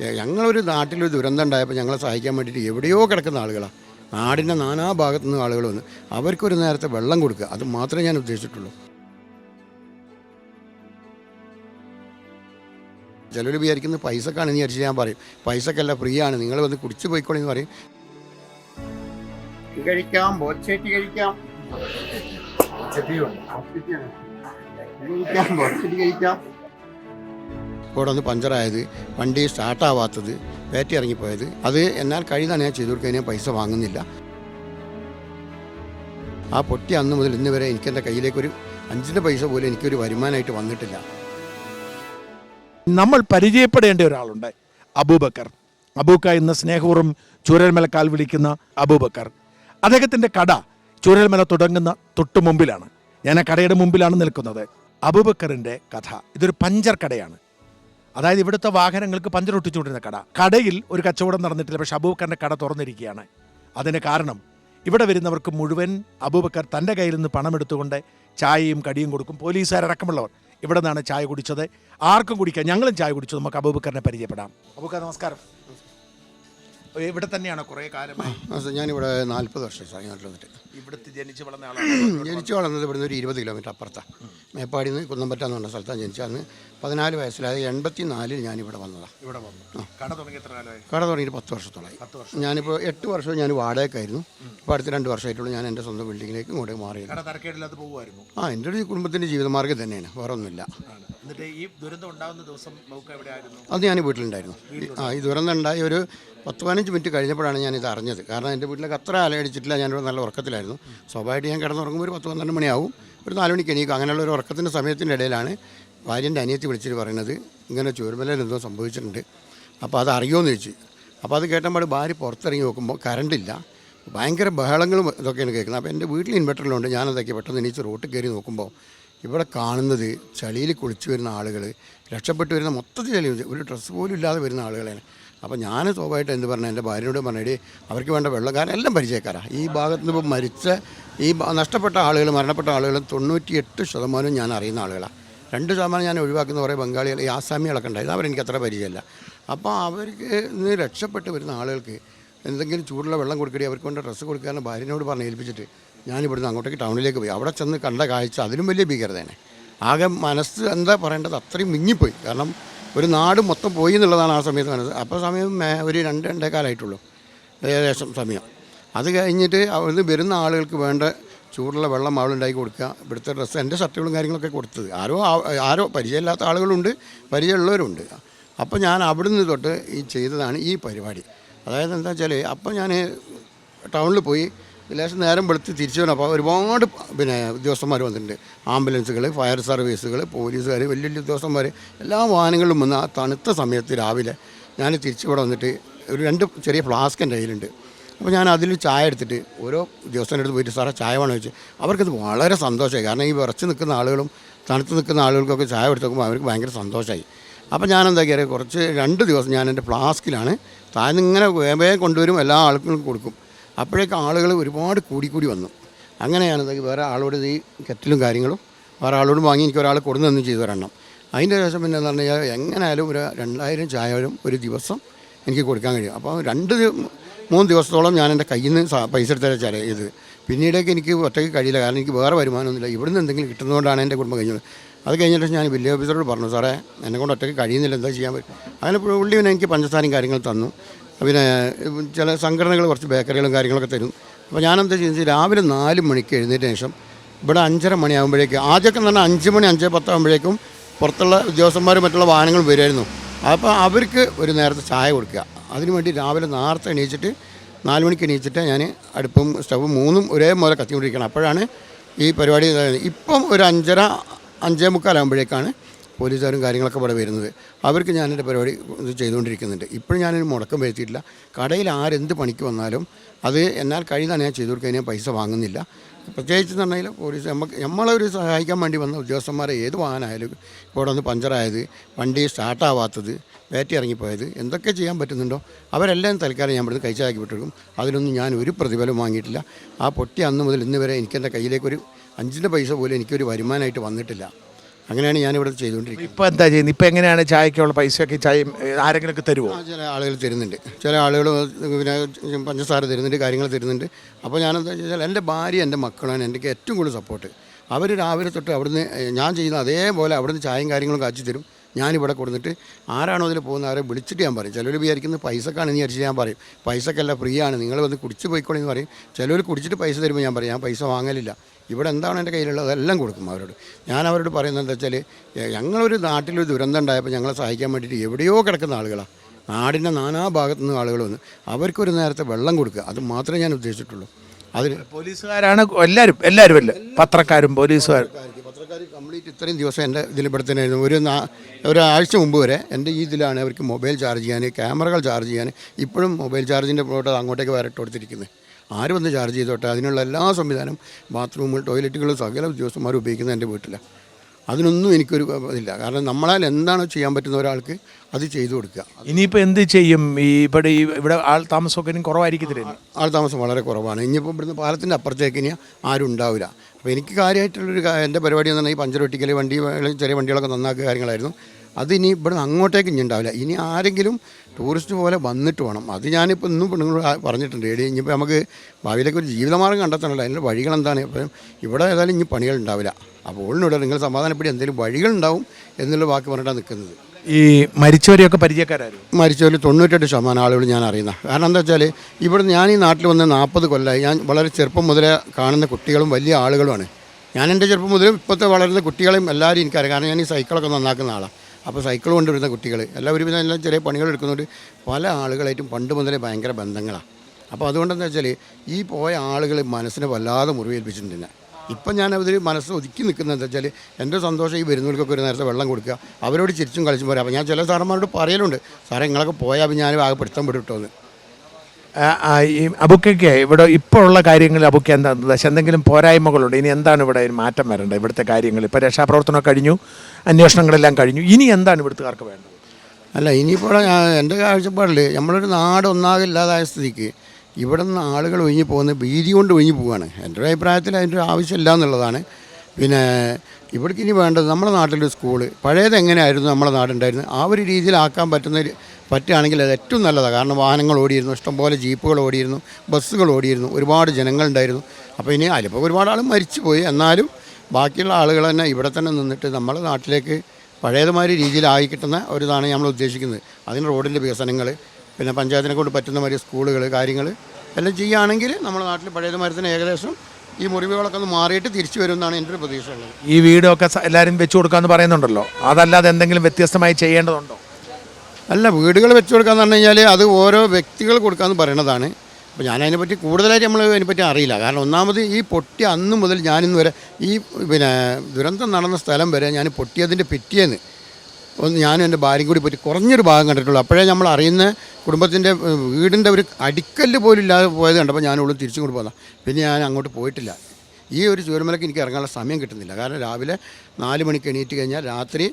ഞങ്ങളൊരു നാട്ടിലൊരു ദുരന്തം ഉണ്ടായപ്പോൾ ഞങ്ങളെ സഹായിക്കാൻ വേണ്ടിയിട്ട് എവിടെയോ കിടക്കുന്ന ആളുകളാണ് നാടിന്റെ നാനാ ഭാഗത്തു നിന്ന് ആളുകൾ വന്ന് അവർക്കൊരു നേരത്തെ വെള്ളം കൊടുക്കുക. അത് മാത്രമേ ഞാൻ ഉദ്ദേശിച്ചിട്ടുള്ളൂ. ചിലർ വിചാരിക്കുന്നത് പൈസക്കാണെന്ന് വിചാരിച്ച് ഞാൻ പറയും. പൈസക്കല്ല ഫ്രീ ആണ് നിങ്ങൾ വന്ന് കുടിച്ചു പോയിക്കോളി എന്ന് പറയും. കഴിക്കാം. കഴിക്കാം കഴിക്കാം ഇവിടെ ഒന്ന് പഞ്ചറായത് വണ്ടി സ്റ്റാർട്ടാവാത്തത് ബാറ്ററി ഇറങ്ങിപ്പോയത്. അത് എന്നാൽ കഴിയുന്നതാണ് ഞാൻ ചെയ്തു കൊടുക്കാൻ ഞാൻ പൈസ വാങ്ങുന്നില്ല. ആ പൊട്ടി അന്ന് മുതൽ ഇന്ന് വരെ എനിക്ക് എന്റെ കയ്യിലേക്കൊരു അഞ്ചിന്റെ പൈസ പോലും എനിക്കൊരു വരുമാനമായിട്ട് വന്നിട്ടില്ല. നമ്മൾ പരിചയപ്പെടേണ്ട ഒരാളുണ്ട്. അബൂബക്കർ. അബൂക്ക എന്ന സ്നേഹപൂർവം ചൂരൽമലക്കാൽ വിളിക്കുന്ന അബൂബക്കർ. അദ്ദേഹത്തിന്റെ കട ചൂരൽമല തുടങ്ങുന്ന തൊട്ടു മുമ്പിലാണ് ഞാൻ ആ കടയുടെ മുമ്പിലാണ് നിൽക്കുന്നത്. അബൂബക്കറിന്റെ കഥ. ഇതൊരു പഞ്ചർ കടയാണ്. അതായത് ഇവിടുത്തെ വാഹനങ്ങൾക്ക് പഞ്ചർ ഒട്ടിച്ചുകൊണ്ടിരുന്ന കട. കടയിൽ ഒരു കച്ചവടം നടന്നിട്ടില്ല പക്ഷെ അബൂബക്കറിന്റെ കട തുറന്നിരിക്കുകയാണ്. അതിന് കാരണം ഇവിടെ വരുന്നവർക്ക് മുഴുവൻ അബൂബക്കർ തന്റെ കയ്യിൽ നിന്ന് പണം എടുത്തുകൊണ്ട് ചായയും കടിയും കൊടുക്കും. പോലീസുകാരടക്കമുള്ളവർ ഇവിടെ നിന്നാണ് ചായ കുടിച്ചത്. ആർക്കും കുടിക്കാം ഞങ്ങളും ചായ കുടിച്ചു. നമുക്ക് അബൂബക്കറിനെ പരിചയപ്പെടാം. അബൂബക്കർ നമസ്കാരം. ഇവിടെ തന്നെയാണ് കുറേ കാലമായി? ഞാൻ ഞാനിവിടെ നാൽപ്പത് വർഷം നാട്ടിൽ വന്നിട്ട്. ഇവിടുത്തെ ജനിച്ചു വളർന്ന ആളാണ്? ജനിച്ചു വളർന്നത് ഇവിടുന്ന് ഒരു ഇരുപത് കിലോമീറ്റർ അപ്പുറത്താണ് മേപ്പാടിന്ന് നിന്ന് കുന്നമ്പറ്റ എന്ന് പറഞ്ഞ സ്ഥലത്താണ് ജനിച്ചത്. അന്ന് പതിനാല് വയസ്സിലായത് എൺപത്തി നാലിൽ ഞാനിവിടെ വന്നതാണ് ഇവിടെ വന്നു. കട തുടങ്ങി എത്ര കാലമായി? കട തുടങ്ങിയിട്ട് പത്ത് വർഷത്തോളമായി ഞാനിപ്പോൾ എട്ട് വർഷം ഞാൻ വാടകയ്ക്കായിരുന്നു. ഇപ്പോൾ അടുത്ത രണ്ട് വർഷമായിട്ടുള്ളൂ ഞാൻ എന്റെ സ്വന്തം ബിൽഡിങ്ങിലേക്ക് ഇങ്ങോട്ട് പോകുമായിരുന്നു ആ എന്റെ ഒരു കുടുംബത്തിന്റെ ജീവിതമാർഗം തന്നെയാണ്. വേറെ ഒന്നുമില്ല എന്നിട്ട് ഈ ദുരന്തം ഉണ്ടാകുന്ന ദിവസം അത് ഞാൻ വീട്ടിലുണ്ടായിരുന്നു. ആ ഈ ദുരന്തം ഉണ്ടായി ഒരു പത്ത് പതിനഞ്ച് മിനിറ്റ് കഴിഞ്ഞപ്പോഴാണ് ഞാൻ ഇത് അറിഞ്ഞത്. കാരണം എന്റെ വീട്ടിലേക്ക് അത്ര അലയടിച്ചിട്ടില്ല ഞാനിവിടെ നല്ല ഉറക്കത്തിലായിരുന്നു. സ്വാഭാവികമായിട്ട് ഞാൻ കിടന്നുറങ്ങുമ്പോൾ ഒരു പത്ത് പന്ത്രണ്ട് മണിയാവും. ഒരു നാല് മണിക്ക് എണീക്കും. അങ്ങനെയുള്ള ഒരു ഉറക്കത്തിന്റെ സമയത്തിന്റെ ഇടയിലാണ് ഭാര്യന്റെ അനിയത്തി വിളിച്ചിട്ട് പറയുന്നത്. ഇങ്ങനെ ചുരുമലയിൽ എന്തോ സംഭവിച്ചിട്ടുണ്ട്. അപ്പോൾ അത് അറിയുമോയെന്ന് ചോദിച്ചു. അപ്പോൾ അത് കേട്ടപ്പോൾ ഭാര്യ പുറത്തിറങ്ങി നോക്കുമ്പോൾ കറണ്ടില്ല ഭയങ്കര ബഹളങ്ങളും ഇതൊക്കെയാണ് കേൾക്കുന്നത്. അപ്പോൾ എന്റെ വീട്ടിൽ ഇൻവെർട്ടറിലുണ്ട് ഞാനതൊക്കെ പെട്ടെന്ന് എണീച്ച് റോട്ടിൽ കയറി നോക്കുമ്പോൾ ഇവിടെ കാണുന്നത് ചളിയിൽ കുളിച്ചു വരുന്ന ആളുകൾ രക്ഷപ്പെട്ടു വരുന്ന മൊത്തത്തിൽ ചളി ഒരു ഡ്രസ്സ് പോലും ഇല്ലാതെ വരുന്ന ആളുകളാണ് അപ്പോൾ ഞാൻ സ്വാഭാവികമായിട്ട് എന്ത് പറഞ്ഞു എന്റെ ഭാര്യയോട് പറഞ്ഞേ അവർക്ക് വേണ്ട വെള്ളക്കാരൻ എല്ലാം പരിചയക്കാരാണ് ഈ ഭാഗത്ത് നിന്ന് ഇപ്പോൾ മരിച്ച ഈ നഷ്ടപ്പെട്ട ആളുകൾ മരണപ്പെട്ട ആളുകൾ തൊണ്ണൂറ്റിയെട്ട് ശതമാനവും ഞാൻ അറിയുന്ന ആളുകളാണ് രണ്ട് ശതമാനം ഞാൻ ഒഴിവാക്കുന്ന കുറേ ബംഗാളികൾ ഈ ആസാമികളൊക്കെ ഉണ്ടായിരുന്നു അവരെനിക്ക് അത്ര പരിചയമില്ല. അപ്പോൾ അവർക്ക് ഇന്ന് രക്ഷപ്പെട്ട് വരുന്ന ആളുകൾക്ക് എന്തെങ്കിലും ചൂടുള്ള വെള്ളം കൊടുക്കടി അവർക്ക് കൊണ്ട് ഡ്രസ്സ് കൊടുക്കാനും ഭാര്യനോട് പറഞ്ഞ് ഏൽപ്പിച്ചിട്ട് ഞാനിവിടുന്ന് അങ്ങോട്ടേക്ക് ടൗണിലേക്ക് പോയി. അവിടെ ചെന്ന് കണ്ട കാഴ്ച അതിലും വലിയ ഭീകരതയാണ്. ആകെ മനസ്സ് എന്താ പറയേണ്ടത്? അത്രയും മിങ്ങിപ്പോയി കാരണം ഒരു നാട് മൊത്തം പോയി എന്നുള്ളതാണ് ആ സമയത്ത് മനസ്സ്. അപ്പോൾ സമയം ഒരു രണ്ട് രണ്ടേ കാലമായിട്ടുള്ളൂ ഏകദേശം സമയം. അത് കഴിഞ്ഞിട്ട് അവിടുന്ന് വരുന്ന ആളുകൾക്ക് വേണ്ട ചൂടുള്ള വെള്ളം അവളുണ്ടാക്കി കൊടുക്കുക. ഇവിടുത്തെ ഡ്രസ്സ് എന്റെ ഷർട്ടുകളും കാര്യങ്ങളൊക്കെ കൊടുത്തത്. ആരോ ആരോ പരിചയമില്ലാത്ത ആളുകളുണ്ട് പരിചയമുള്ളവരുണ്ട്. അപ്പോൾ ഞാൻ അവിടുന്ന് തൊട്ട് ഈ ചെയ്തതാണ് ഈ പരിപാടി. അതായത് എന്താ വെച്ചാൽ അപ്പോൾ ഞാൻ ടൗണിൽ പോയി ലേശം നേരം വെളുത്ത് തിരിച്ചു വരും അപ്പോൾ ഒരുപാട് പിന്നെ ഉദ്യോഗസ്ഥന്മാർ വന്നിട്ടുണ്ട്. ആംബുലൻസുകൾ ഫയർ സർവീസുകൾ പോലീസുകാർ വലിയ വലിയ ഉദ്യോഗസ്ഥന്മാർ എല്ലാ വാഹനങ്ങളിലും വന്ന് ആ തണുത്ത സമയത്ത് രാവിലെ ഞാൻ തിരിച്ചു ഇവിടെ വന്നിട്ട് ഒരു രണ്ട് ചെറിയ ഫ്ലാസ്ക് എന്റെ കയ്യിലുണ്ട്. അപ്പോൾ ഞാൻ അതിൽ ചായ എടുത്തിട്ട് ഓരോ ഉദ്യോഗസ്ഥന്റെ അടുത്ത് പോയിട്ട് സാറേ ചായ വേണമെന്ന് ചോദിച്ചു. അവർക്കത് വളരെ സന്തോഷമായി. കാരണം ഈ വിറച്ച് നിൽക്കുന്ന ആളുകളും തണുത്ത് നിൽക്കുന്ന ആളുകൾക്കൊക്കെ ചായ എടുത്ത് നോക്കുമ്പോൾ അവർക്ക് ഭയങ്കര സന്തോഷമായി. അപ്പോൾ ഞാൻ എന്താ കയറിയ കുറച്ച് രണ്ട് ദിവസം ഞാൻ എന്റെ ഫ്ലാസ്കിലാണ് താഴ്ന്നിങ്ങനെ വേഗം കൊണ്ടുവരും. എല്ലാ ആൾക്കും കൊടുക്കും. അപ്പോഴേക്കും ആളുകൾ ഒരുപാട് കൂടിക്കൂടി കൂടി വന്നു. അങ്ങനെയാണ് വേറെ ആളോട് ഈ കെറ്റിലും കാര്യങ്ങളും വേറെ ആളോട് വാങ്ങി എനിക്ക് ഒരാൾ കൊടുന്നു തന്നു ചെയ്തു തരണം. അതിന്റെ ശേഷം പിന്നെ എന്ന് പറഞ്ഞു കഴിഞ്ഞാൽ എങ്ങനെയായാലും ഒരു രണ്ടായിരം ചായയും ഒരു ദിവസം എനിക്ക് കൊടുക്കാൻ കഴിയും. അപ്പോൾ രണ്ട് മൂന്ന് ദിവസത്തോളം ഞാൻ എന്റെ കയ്യിൽ നിന്ന് പൈസ എടുത്ത ചില ഇത്. പിന്നീടേക്ക് എനിക്ക് ഒറ്റയ്ക്ക് കഴിയില്ല. കാരണം എനിക്ക് വേറെ വരുമാനമൊന്നുമില്ല. ഇവിടുന്ന് എന്തെങ്കിലും കിട്ടുന്നതുകൊണ്ടാണ് എന്റെ കുടുംബം കഴിഞ്ഞത്. അത് കഴിഞ്ഞിട്ട് ഞാൻ വില്ലേജ് ഓഫീസറോട് പറഞ്ഞു സാറേ എന്നെ കൊണ്ട് ഒറ്റയ്ക്ക് കഴിയുന്നില്ല. എന്താ ചെയ്യാൻ പറ്റും? അങ്ങനെ പുള്ളി പിന്നെ എനിക്ക് പഞ്ചസാരയും കാര്യങ്ങൾ തന്നു. പിന്നെ ചില സംഘടനകൾ കുറച്ച് ബേക്കറികളും കാര്യങ്ങളൊക്കെ തരും. അപ്പോൾ ഞാനെന്താ ചെയ്യുന്നത് രാവിലെ നാല് മണിക്ക് എഴുന്നേറ്റ ശേഷം ഇവിടെ അഞ്ചര മണിയാകുമ്പോഴേക്ക് ആദ്യമൊക്കെ തന്നെ അഞ്ച് മണി അഞ്ച് പത്താകുമ്പോഴേക്കും പുറത്തുള്ള ഉദ്യോഗസ്ഥന്മാരും മറ്റുള്ള വാഹനങ്ങൾ വരുമായിരുന്നു അപ്പോൾ അവർക്ക് ഒരു നേരത്തെ ചായ കൊടുക്കുക. അതിനുവേണ്ടി രാവിലെ നേരത്തെ എണീച്ചിട്ട് നാല് മണിക്ക് എണീച്ചിട്ട് ഞാൻ അടുപ്പും സ്റ്റവും മൂന്നും ഒരേ മുതൽ കത്തിക്കൊണ്ടിരിക്കണം അപ്പോഴാണ് ഈ പരിപാടി. ഇപ്പം ഒരു അഞ്ചര അഞ്ചേ മുക്കാലാകുമ്പോഴേക്കാണ് പോലീസുകാരും കാര്യങ്ങളൊക്കെ ഇവിടെ വരുന്നത്. അവർക്ക് ഞാനെന്റെ പരിപാടി ഇത് ചെയ്തുകൊണ്ടിരിക്കുന്നുണ്ട്. ഇപ്പോഴും ഞാനൊരു മുടക്കം വരുത്തിയിട്ടില്ല. കടയിൽ ആരെന്ത് പണിക്ക് വന്നാലും അത് എന്നാൽ കഴിയുന്നതാണ് ഞാൻ ചെയ്തു കൊടുക്കാൻ ഞാൻ പൈസ വാങ്ങുന്നില്ല. പ്രത്യേകിച്ച് എന്ന് പറഞ്ഞാൽ പോലീസ് നമുക്ക് നമ്മളൊരു സഹായിക്കാൻ വേണ്ടി വന്ന ഉദ്യോഗസ്ഥന്മാരെ ഏത് വാഹനമായാലും ഇവിടെ വന്ന് പഞ്ചറായത് വണ്ടി സ്റ്റാർട്ടാവാത്തത് ബാറ്ററി ഇറങ്ങിപ്പോയത് എന്തൊക്കെ ചെയ്യാൻ പറ്റുന്നുണ്ടോ? അവരെല്ലാം തൽക്കാലം ഞാൻ ഇവിടുന്ന് കഴിച്ചാക്കി വിട്ടിരിക്കും അതിനൊന്നും ഞാൻ ഒരു പ്രതിഫലം വാങ്ങിയിട്ടില്ല. ആ പൊട്ടി അന്ന് മുതൽ ഇന്ന് വരെ എനിക്കെന്റെ കയ്യിലേക്കൊരു അഞ്ചിന്റെ പൈസ പോലും എനിക്കൊരു വരുമാനമായിട്ട് വന്നിട്ടില്ല. അങ്ങനെയാണ് ഞാൻ ഞാനിവിടെ ചെയ്തുകൊണ്ടിരിക്കുന്നത്. ഇപ്പോൾ എന്താ ചെയ്യുന്നത്? ഇപ്പോൾ എങ്ങനെയാണ് ചായക്കുള്ള പൈസയൊക്കെ ചായ ആരെങ്കിലുമൊക്കെ തരുമോ ചില ആളുകൾ തരുന്നുണ്ട്. ചില ആളുകൾ പിന്നെ പഞ്ചസാര തരുന്നുണ്ട് കാര്യങ്ങൾ തരുന്നുണ്ട്. അപ്പോൾ ഞാൻ എന്താ വെച്ചാൽ എന്റെ ഭാര്യ എന്റെ മക്കളാണ് എന്റെ ഏറ്റവും കൂടുതൽ സപ്പോർട്ട് അവർ രാവിലെ തൊട്ട് അവിടുന്ന് ഞാൻ ചെയ്യുന്ന അതേപോലെ അവിടുന്ന് ചായയും കാര്യങ്ങളും കാച്ചി തരും. ഞാനിവിടെ കൊടുത്തിട്ട് ആരാണോ അതിൽ പോകുന്ന ആരെ വിളിച്ചിട്ട് ഞാൻ പറയും. ചിലർ വിചാരിക്കുന്നത് പൈസക്കാണെന്ന് വിചാരിച്ച് ഞാൻ പറയും. പൈസക്കല്ല ഫ്രീ ആണ് നിങ്ങൾ വന്ന് കുടിച്ച് പോയിക്കോളെന്ന് പറയും. ചിലർ കുടിച്ചിട്ട് പൈസ തരുമ്പോൾ ഞാൻ പറയും ഞാൻ പൈസ വാങ്ങലില്ല. ഇവിടെ എന്താണ് എന്റെ കയ്യിലുള്ളത്? അതെല്ലാം കൊടുക്കും അവരോട്. ഞാൻ അവരോട് പറയുന്നത് എന്താ വെച്ചാൽ ഞങ്ങളൊരു നാട്ടിലൊരു ദുരന്തം ഉണ്ടായപ്പോൾ ഞങ്ങളെ സഹായിക്കാൻ വേണ്ടിയിട്ട് എവിടെയോ കിടക്കുന്ന ആളുകളാണ് നാടിന്റെ നാനാ ഭാഗത്തു നിന്ന് ആളുകൾ വന്ന് അവർക്കൊരു നേരത്തെ വെള്ളം കൊടുക്കുക. അത് മാത്രമേ ഞാൻ ഉദ്ദേശിച്ചിട്ടുള്ളൂ. അതിൽ പോലീസുകാരാണ് എല്ലാവരും എല്ലാവരും അല്ലേ? പത്രക്കാരും പോലീസുകാരും. പത്രക്കാർ കംപ്ലീറ്റ് ഇത്രയും ദിവസം എന്റെ ഇതിൽ ആയിരുന്നു ഒരു ഒരാഴ്ച മുമ്പ് വരെ എന്റെ ഈ ഇതിലാണ് അവർക്ക് മൊബൈൽ ചാർജ് ചെയ്യാൻ ക്യാമറകൾ ചാർജ് ചെയ്യാൻ ഇപ്പോഴും മൊബൈൽ ചാർജിന്റെ പ്ലോട്ട് അങ്ങോട്ടേക്ക് വരട്ട് കൊടുത്തിരിക്കുന്നത് ആര് വന്ന് ചാർജ് ചെയ്തോട്ടെ? അതിനുള്ള എല്ലാ സംവിധാനം ബാത്റൂമുകൾ ടോയ്ലറ്റുകൾ സകല ഉദ്യോഗസ്ഥന്മാർ ഉപയോഗിക്കുന്നത് എന്റെ വീട്ടിലാണ്. അതിനൊന്നും എനിക്കൊരു ഇതില്ല കാരണം നമ്മളാൽ എന്താണോ ചെയ്യാൻ പറ്റുന്ന ഒരാൾക്ക് അത് ചെയ്തു കൊടുക്കുക. ഇനിയിപ്പോൾ എന്ത് ചെയ്യും? ഈ ഇവിടെ ഈ ഇവിടെ ആൾ താമസമൊക്കെ കുറവായിരിക്കത്തില്ല? ആൾ താമസം വളരെ കുറവാണ്. ഇനിയിപ്പോൾ ഇവിടുന്ന് പാലത്തിന്റെ അപ്പുറത്തേക്ക് ഇനി ആരും ഉണ്ടാവില്ല. അപ്പോൾ എനിക്ക് കാര്യമായിട്ടുള്ളൊരു എന്റെ പരിപാടി എന്ന് പറഞ്ഞാൽ ഈ പഞ്ചർ ഒട്ടിക്കൽ വണ്ടി ചെറിയ വണ്ടികളൊക്കെ നന്നാക്കുക കാര്യങ്ങളായിരുന്നു. അത് ഇനി ഇവിടുന്ന് അങ്ങോട്ടേക്ക് ഇനി ഉണ്ടാവില്ല. ഇനി ആരെങ്കിലും ടൂറിസ്റ്റ് പോലെ വന്നിട്ട് വേണം. അത് ഞാനിപ്പോൾ ഇന്നും പെണ്ണുങ്ങൾ പറഞ്ഞിട്ടുണ്ട്. എടി ഇനിയിപ്പോൾ നമുക്ക് ഭാവിയിലേക്ക് ഒരു ജീവിതമാർഗം കണ്ടെത്തണമല്ലോ അതിന്റെ വഴികൾ എന്താണ് ഇപ്പം ഇവിടെ ഏതായാലും ഇനി പണികൾ ഉണ്ടാവില്ല. അപ്പോൾ ഓളിനോട് നിങ്ങൾ സമാധാനപ്പെടി എന്തെങ്കിലും വഴികളുണ്ടാവും എന്നുള്ള വാക്ക് പറഞ്ഞിട്ടാണ് നിൽക്കുന്നത് ഈ മരിച്ചവരെയൊക്കെ പരിചയക്കാരായിരുന്നു മരിച്ചവരിൽ തൊണ്ണൂറ്റെട്ട് ശതമാനം ആളുകൾ ഞാൻ അറിയുന്ന. കാരണം എന്താ വെച്ചാൽ ഇവിടെ ഞാൻ ഈ നാട്ടിൽ വന്ന് നാൽപ്പത് കൊല്ലമായി ഞാൻ വളരെ ചെറുപ്പം മുതലേ കാണുന്ന കുട്ടികളും വലിയ ആളുകളുമാണ്. ഞാൻ എന്റെ ചെറുപ്പം മുതൽ ഇപ്പോഴത്തെ വളരുന്ന കുട്ടികളെയും എല്ലാവരും എനിക്കറിയാം. കാരണം ഞാൻ ഈ സൈക്കിളൊക്കെ നന്നാക്കുന്ന ആളാണ് അപ്പോൾ സൈക്കിൾ കൊണ്ടുവരുന്ന കുട്ടികൾ എല്ലാവരും പിന്നെ എല്ലാം ചെറിയ പണികൾ എടുക്കുന്നതുകൊണ്ട് പല ആളുകളായിട്ടും പണ്ട് മുതലേ ഭയങ്കര ബന്ധങ്ങളാണ് അപ്പോൾ അതുകൊണ്ടെന്ന് വെച്ചാൽ ഈ പോയ ആളുകൾ മനസ്സിനെ വല്ലാതെ മുറിവേൽപ്പിച്ചിട്ടുണ്ട് ഇപ്പം ഞാൻ അവർ മനസ്സ് ഒതുക്കി നിൽക്കുന്നത് എന്താ വെച്ചാൽ എന്റെ സന്തോഷം ഈ വരുന്നവർക്കൊക്കെ ഒരു നേരത്തെ വെള്ളം കൊടുക്കുക അവരോട് ചിരിച്ചും കളിച്ചും പോരാ. അപ്പോൾ ഞാൻ ചില സാറന്മാരോട് പറയലുണ്ട് സാറേ നിങ്ങളൊക്കെ പോയാൽ ഞാൻ ആകെ പിടുത്തം വിടുട്ടോ എന്ന്. ഈ അബുക്കയ്ക്ക് ഇവിടെ ഇപ്പോൾ ഉള്ള കാര്യങ്ങളിൽ അബുക്ക എന്താ എന്തെങ്കിലും പോരായ്മകളുണ്ട്? ഇനി എന്താണ് ഇവിടെ മാറ്റം വരേണ്ടത്? ഇവിടുത്തെ കാര്യങ്ങൾ ഇപ്പോൾ രക്ഷാപ്രവർത്തനം കഴിഞ്ഞു അന്വേഷണങ്ങളെല്ലാം കഴിഞ്ഞു. ഇനി എന്താണ് ഇവിടുത്തുകാർക്ക് വേണ്ടത്? അല്ല ഇനിയിപ്പോൾ എന്റെ കാഴ്ചപ്പാടിൽ നമ്മളൊരു നാട് ഒന്നാകെ ഇല്ലാതായ സ്ഥിതിക്ക് ഇവിടെ നിന്ന് ആളുകൾ ഒഴിഞ്ഞു പോകുന്നത് ഭീതി കൊണ്ട് ഒഴിഞ്ഞു പോവുകയാണ്. എന്റെ ഒരു അഭിപ്രായത്തിൽ അതിന്റെ ഒരു ആവശ്യമില്ല എന്നുള്ളതാണ്. പിന്നെ ഇവിടേക്ക് ഇനി വേണ്ടത് നമ്മുടെ നാട്ടിലൊരു സ്കൂൾ. പഴയത് എങ്ങനെയായിരുന്നു നമ്മുടെ നാടുണ്ടായിരുന്നത്? ആ ഒരു രീതിയിലാക്കാൻ പറ്റുന്ന പറ്റുകയാണെങ്കിൽ അത് ഏറ്റവും നല്ലതാണ്. കാരണം വാഹനങ്ങൾ ഓടിയിരുന്നു ഇഷ്ടംപോലെ ജീപ്പുകൾ ഓടിയിരുന്നു ബസ്സുകൾ ഓടിയിരുന്നു ഒരുപാട് ജനങ്ങളുണ്ടായിരുന്നു. അപ്പോൾ ഇനി അതിലിപ്പോൾ ഒരുപാട് ആൾ മരിച്ചുപോയി. എന്നാലും ബാക്കിയുള്ള ആളുകൾ തന്നെ ഇവിടെ തന്നെ നിന്നിട്ട് നമ്മുടെ നാട്ടിലേക്ക് പഴയതുമാതിരി രീതിയിലായി കിട്ടുന്ന ഒരു ഇതാണ് നമ്മൾ ഉദ്ദേശിക്കുന്നത്. അതിന് റോഡിന്റെ വികസനങ്ങൾ പിന്നെ പഞ്ചായത്തിനെ കൊണ്ട് പറ്റുന്ന മാതിരി സ്കൂളുകൾ കാര്യങ്ങൾ എല്ലാം ചെയ്യുകയാണെങ്കിൽ നമ്മുടെ നാട്ടിൽ പഴയതുമാതിരി തന്നെ ഏകദേശം ഈ മുറിവുകളൊക്കെ ഒന്ന് മാറിയിട്ട് തിരിച്ചു വരുമെന്നാണ് എന്റെ ഒരു പ്രതീക്ഷ ഉള്ളത് ഈ വീടൊക്കെ സ- എല്ലാവരും വെച്ചു കൊടുക്കാന്ന് പറയുന്നുണ്ടല്ലോ. അതല്ലാതെ എന്തെങ്കിലും വ്യത്യസ്തമായി ചെയ്യേണ്ടതുണ്ടോ? അല്ല വീടുകൾ വെച്ചു കൊടുക്കാന്ന് പറഞ്ഞു കഴിഞ്ഞാൽ അത് ഓരോ വ്യക്തികൾ കൊടുക്കാമെന്ന് പറയണതാണ്. അപ്പോൾ ഞാൻ അതിനെപ്പറ്റി കൂടുതലായിട്ട് നമ്മൾ അതിനെപ്പറ്റി അറിയില്ല. കാരണം ഒന്നാമത് ഈ പൊട്ടി അന്ന് മുതൽ ഞാനിന്ന് വരെ ഈ പിന്നെ ദുരന്തം നടന്ന സ്ഥലം വരെ ഞാൻ പൊട്ടിയതിന്റെ പിറ്റേന്ന് ഒന്ന് ഞാനും എന്റെ ഭാര്യയും കൂടി പറ്റി കുറഞ്ഞൊരു ഭാഗം കണ്ടിട്ടുള്ളൂ. അപ്പോഴേ നമ്മൾ അറിയുന്ന കുടുംബത്തിന്റെ വീടിന്റെ ഒരു അടിക്കല്ല് പോലും ഇല്ലാതെ പോയത് കണ്ടപ്പോൾ ഞാൻ ഉള്ളിൽ തിരിച്ചും കൊണ്ട് പോകാം പിന്നെ ഞാൻ അങ്ങോട്ട് പോയിട്ടില്ല. ഈ ഒരു ചൂരമലക്ക് എനിക്ക് ഇറങ്ങാനുള്ള സമയം കിട്ടുന്നില്ല. കാരണം രാവിലെ നാല് മണിക്ക് എണീറ്റ് കഴിഞ്ഞാൽ രാത്രി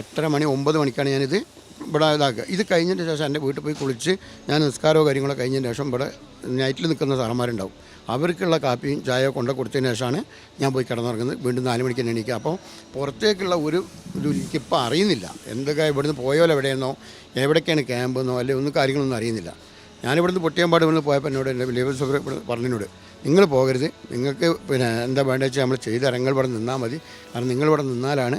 എട്ടര മണി ഒമ്പത് മണിക്കാണ് ഞാനിത് ഇവിടെ ഇതാക്കുക. ഇത് കഴിഞ്ഞതിന് ശേഷം എന്റെ വീട്ടിൽ പോയി കുളിച്ച് ഞാൻ നിസ്കാരമോ കാര്യങ്ങളോ കഴിഞ്ഞതിന് ശേഷം ഇവിടെ നൈറ്റിൽ നിൽക്കുന്ന സാറന്മാരുണ്ടാവും. അവർക്കുള്ള കാപ്പിയും ചായയോ കൊണ്ട് കൊടുത്തതിന് ശേഷമാണ് ഞാൻ പോയി കിടന്നുറങ്ങുന്നത്. വീണ്ടും നാല് മണിക്ക് തന്നെ എണീക്കുക. അപ്പോൾ പുറത്തേക്കുള്ള ഒരു ഇത് എനിക്കിപ്പോൾ അറിയുന്നില്ല. എന്തൊക്കെ ഇവിടുന്ന് പോയോല്ലോ എവിടെയെന്നോ എവിടേക്കാണ് ക്യാമ്പ് എന്നോ അല്ലെങ്കിൽ ഒന്നും കാര്യങ്ങളൊന്നും അറിയുന്നില്ല. ഞാനിവിടുന്ന് പൊട്ടിയമ്പാട് ഇവിടുന്ന് പോയപ്പോൾ എന്നോട് എന്റെ സൂപ്പർ പറഞ്ഞതിനോട് നിങ്ങൾ പോകരുത്. നിങ്ങൾക്ക് പിന്നെ എന്താ വേണ്ടത് വെച്ചാൽ നമ്മൾ ചെയ്ത് ഇറങ്ങൾ ഇവിടെ നിന്നാൽ മതി. കാരണം നിങ്ങളിവിടെ നിന്നാലാണ്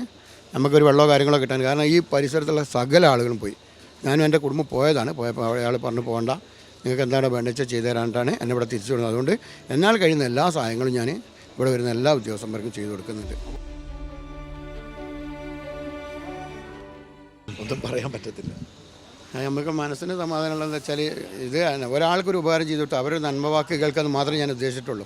നമുക്കൊരു വെള്ളമോ കാര്യങ്ങളോ കിട്ടാൻ കാരണം ഈ പരിസരത്തുള്ള സകല ആളുകളും പോയി. ഞാനും എന്റെ കുടുംബം പോയതാണ്. പോയപ്പോൾ അയാൾ പറഞ്ഞു പോകണ്ട നിങ്ങൾക്ക് എന്താണ് വേണ്ടത് ചെയ്തു തരാനായിട്ടാണ് എന്നെ ഇവിടെ തിരിച്ചു വിടുന്നത്. അതുകൊണ്ട് എന്നാൽ കഴിയുന്ന എല്ലാ സഹായങ്ങളും ഞാൻ ഇവിടെ വരുന്ന എല്ലാ ഉദ്യോഗസ്ഥന്മാർക്കും ചെയ്തു കൊടുക്കുന്നുണ്ട്. ഒന്നും പറയാൻ പറ്റത്തില്ല. നമുക്ക് മനസ്സിന് സമാധാനമുള്ളതെന്ന് വെച്ചാൽ ഇത് ഒരാൾക്കൊരു ഉപകാരം ചെയ്തിട്ട് അവരുടെ നന്മ നന്മവാക്ക് കേൾക്കാന്ന് മാത്രമേ ഞാൻ ഉദ്ദേശിച്ചിട്ടുള്ളൂ.